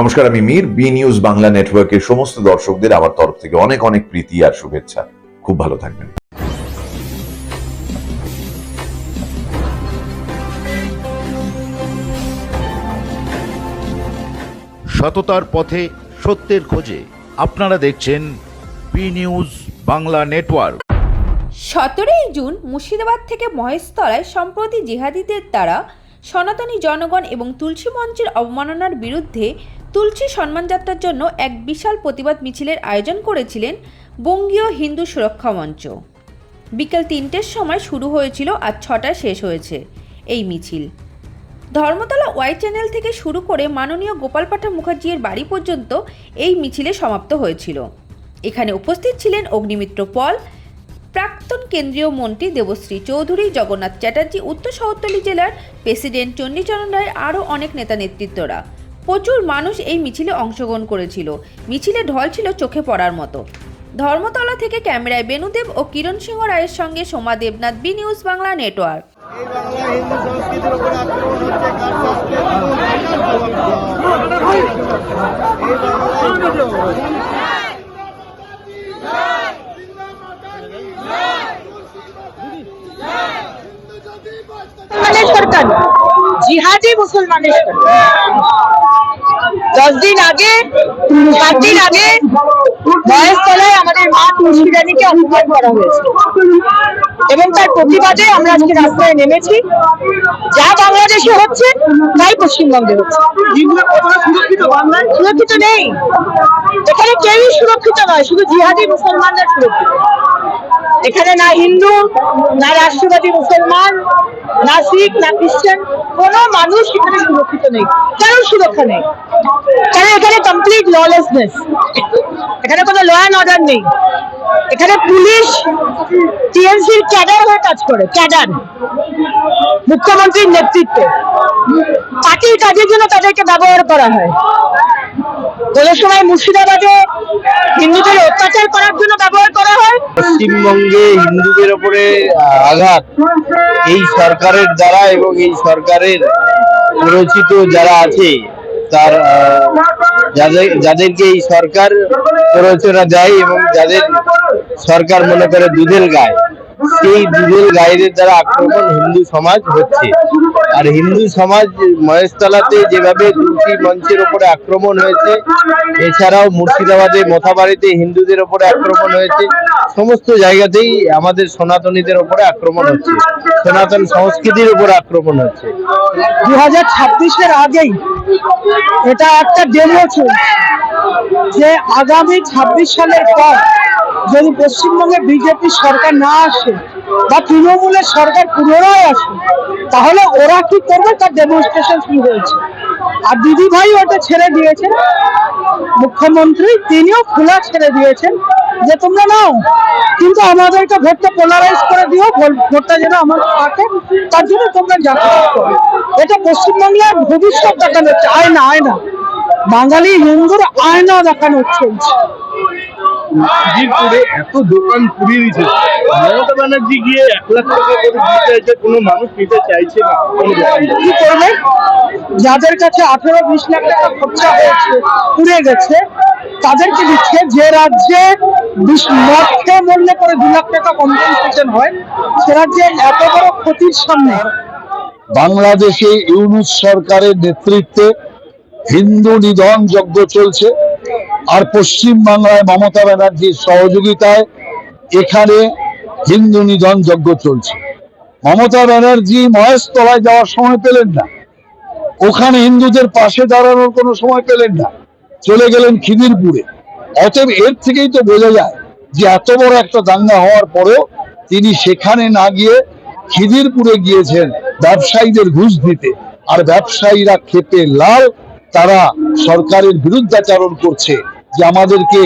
নমস্কার আমি Mir. B news Bangla নেটওয়ার্কের সমস্ত দর্শকদের আমার তরফ থেকে অনেক অনেক প্রীতি আর শুভেচ্ছা। খুব ভালো থাকবেন। সততার পথে সত্যের খোঁজে আপনারা দেখছেন বি নিউজ বাংলা নেটওয়ার্ক সতেরোই জুন মুর্শিদাবাদ থেকে মহেশতলায় সম্প্রতি জিহাদিদের দ্বারা সনাতনী জনগণ এবং তুলসী মঞ্চের অবমাননার বিরুদ্ধে তুলসী সম্মানযাত্রার জন্য এক বিশাল প্রতিবাদ মিছিলের আয়োজন করেছিলেন বঙ্গীয় হিন্দু সুরক্ষা মঞ্চ। বিকেল তিনটের সময় শুরু হয়েছিল আর ছটায় শেষ হয়েছে এই মিছিল। ধর্মতলা ওয়াই চ্যানেল থেকে শুরু করে মাননীয় গোপাল পাঠা মুখার্জির বাড়ি পর্যন্ত এই মিছিলে সমাপ্ত হয়েছিল। এখানে উপস্থিত ছিলেন অগ্নিমিত্র পল, প্রাক্তন কেন্দ্রীয় মন্ত্রী দেবশ্রী চৌধুরী, জগন্নাথ চ্যাটার্জি, উত্তর শহরতলি জেলার প্রেসিডেন্ট চণ্ডীচরণ রায়, আরও অনেক নেতা নেতৃত্বরা। প্রচুর মানুষ এই মিছিলে অংশগ্রহণ করেছিল। মিছিলে ঢল ছিল চোখে পড়ার মতো। ধর্মতলা থেকে ক্যামেরায় বেনুদেব ও কিরণ সিংহ রায়ের সঙ্গে Soma Debnath B news Bangla network. জিহাদি মুসলমানের সরকার। দশ দিন আগে সাত দিন আগে মহেশতলায় আমাদের মা তুলসী রানীকে অপমান করা হয়েছে। এবং তার প্রতিবাদে আমরা আজকে রাস্তায় নেমেছি। যা বাংলাদেশে হচ্ছে, তাই পশ্চিমবঙ্গে হচ্ছে। সুরক্ষিত নেই। এখানে কেউই সুরক্ষিত নয়, শুধু জিহাদি মুসলমানরা সুরক্ষিত। এখানে না হিন্দু, না রাষ্ট্রবাদী মুসলমান, না শিখ, না খ্রিস্টান, কোন মানুষ এখানে সুরক্ষিত নেই। কারোর সুরক্ষা নেই? কারণ এখানে কমপ্লিট ললেসনেস এখানে কোনো ল অ্যান্ড অর্ডার নেই। এখানে পুলিশ টিএমসির ক্যাডার হয়ে কাজ করে ক্যাডার মুখ্যমন্ত্রীর নেতৃত্বে। পার্টির কাজের জন্য তাদেরকে ব্যবহার করা হয়। কোনো সময় মুর্শিদাবাদে হিন্দুদের অত্যাচার করার জন্য ব্যবহার করা পশ্চিমবঙ্গে হিন্দুদের ওপরে আঘাত, এই সরকারের দ্বারা এবং এই সরকারের প্ররোচিত যারা আছে, তার যাদের, যাদেরকে এই সরকার প্ররোচনা দেয় এবং যাদের সরকার মনে করে দুধের গায়ে, সেই দুধের গায়েদের দ্বারা আক্রমণ হিন্দু সমাজ হচ্ছে। আর হিন্দু সমাজ মহেশতলাতে যেভাবে তুলসী মঞ্চের ওপরে আক্রমণ হয়েছে, এছাড়াও মুর্শিদাবাদে, মোথাবাড়িতে হিন্দুদের ওপরে আক্রমণ হয়েছে সমস্ত জায়গাতেই আমাদের সনাতনীদের ওপরে আক্রমণ হচ্ছে। সনাতন সংস্কৃতির উপরে আক্রমণ হচ্ছে। দু হাজার ছাব্বিশের আগেই এটা একটা ডেমো চলছে যে আগামী ছাব্বিশ সালের পর যদি পশ্চিমবঙ্গে বিজেপি সরকার না আসে বা তৃণমূলের সরকার পুনরায় আসে, তাহলে ওরা কি করবে? তার ডেমনস্ট্রেশন শুরু হয়েছে। আর দিদি ভাই ওটা ছেড়ে দিয়েছেন। মুখ্যমন্ত্রী তিনিও খোলা ছেড়ে দিয়েছেন। যে তোমরা নাও কিন্তু আমাদেরকে ভোটটা পোলারাইজ করে দিও ভোটটা যেন আমার থাকে তার জন্য তোমরা যাতায়াত করো। এটা পশ্চিমবাংলার ভবিষ্যৎ দেখানো হচ্ছে আয়না আয়না। বাঙালি হিন্দুর আয়না দেখানো চলছে এত দোকান পুড়িয়ে দিচ্ছে মমতা ব্যানার্জি গিয়ে এক লাখ টাকা করে দিতে কোনো মানুষ নিতে চাইছে না। কি করবে? যাদের কাছে আঠেরো বিশ লাখ টাকা খরচা হয়েছে পুড়ে গেছে তাদেরকে দিচ্ছে যে রাজ্যে মূল্যে করে দু লাখ টাকা কম্পেনসেশন হয়। রাজ্যে এত বড় ক্ষতির সামনে বাংলাদেশে ইউনুস সরকারের নেতৃত্বে হিন্দু নিধন যজ্ঞ চলছে। আর পশ্চিম বাংলায় মমতা ব্যানার্জির সহযোগিতায় এখানে হিন্দু নিধন যজ্ঞ চলছে। মমতা ব্যানার্জি মহেশতলায় যাওয়ার সময় পেলেন না। ওখানে হিন্দুদের পাশে দাঁড়ানোর কোনো সময় পেলেন না। চলে গেলেন খিদিরপুরে। অতএব এর থেকেই তো বোঝা যায় যে এত বড় একটা দাঙ্গা হওয়ার পরেও তিনি সেখানে না গিয়ে খিদিরপুরে গিয়েছেন ব্যবসায়ীদের ঘুষ দিতে। আর ব্যবসায়ীরা খেতে লাল, তারা সরকারের বিরুদ্ধাচারণ করছে যে আমাদেরকে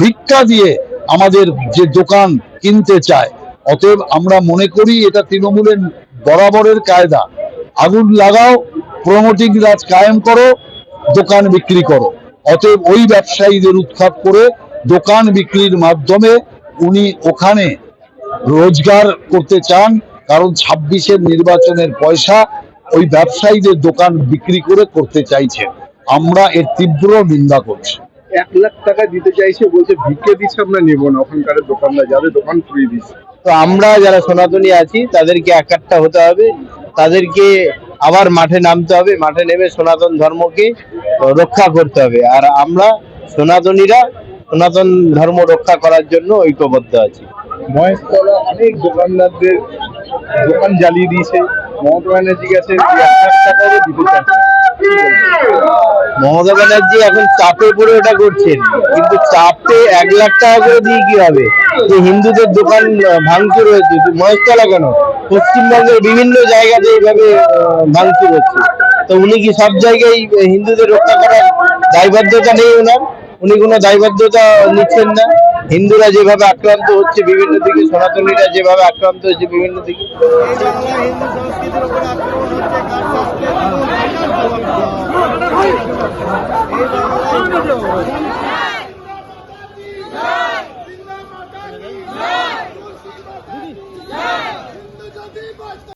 ভিক্ষা দিয়ে আমাদের যে দোকান কিনতে চায়। অতএব আমরা মনে করি এটা তৃণমূলের বরাবরের কায়দা। আগুন লাগাও, প্রমোটিং রাজ কায়েম করো, দোকান বিক্রি করো। অতএব ওই ব্যবসায়ীদের উৎখাত করে দোকান বিক্রির মাধ্যমে উনি ওখানে রোজগার করতে চান কারণ ছাব্বিশের নির্বাচনের পয়সা ওই ব্যবসায়ীদের দোকান বিক্রি করে করতে চাইছেন আমরা এর তীব্র নিন্দা করছি। এক লাখ টাকা দিতে চাইছে বলছে ভিক্ষে দিচ্ছে আমরা নেব না। ওখানকার দোকানদার যাদের দোকান খুলে দিচ্ছে। তো আমরা যারা সনাতনী আছি তাদেরকে একাট্টা হতে হবে। তাদেরকে আবার মাঠে নামতে হবে মাঠে নেমে সনাতন ধর্মকে রক্ষা করতে হবে। আর আমরা সনাতনীরা সনাতন ধর্ম রক্ষা করার জন্য ঐক্যবদ্ধ আছি। মহেশতলা অনেক দোকানদারদের দোকান জ্বালিয়ে দিয়েছে। মমতা ব্যানার্জি গেছে মমতা ব্যানার্জি এখন চাপে পড়ে ওটা করছেন। কিন্তু চাপে এক লাখ টাকা করে দিয়ে কি হবে? যে হিন্দুদের দোকান ভাঙচুর হয়েছে তো মহেশতলা কেন? পশ্চিমবঙ্গের বিভিন্ন জায়গাতে এইভাবে ভাঙচুর হচ্ছে। তো উনি কি সব জায়গায় হিন্দুদের রক্ষা করার দায়বদ্ধতা নেই ওনার? উনি কোনো দায়বদ্ধতা নিচ্ছেন না? হিন্দুরা যেভাবে আক্রান্ত হচ্ছে বিভিন্ন দিকে, সনাতনীরা যেভাবে আক্রান্ত হচ্ছে বিভিন্ন দিকে।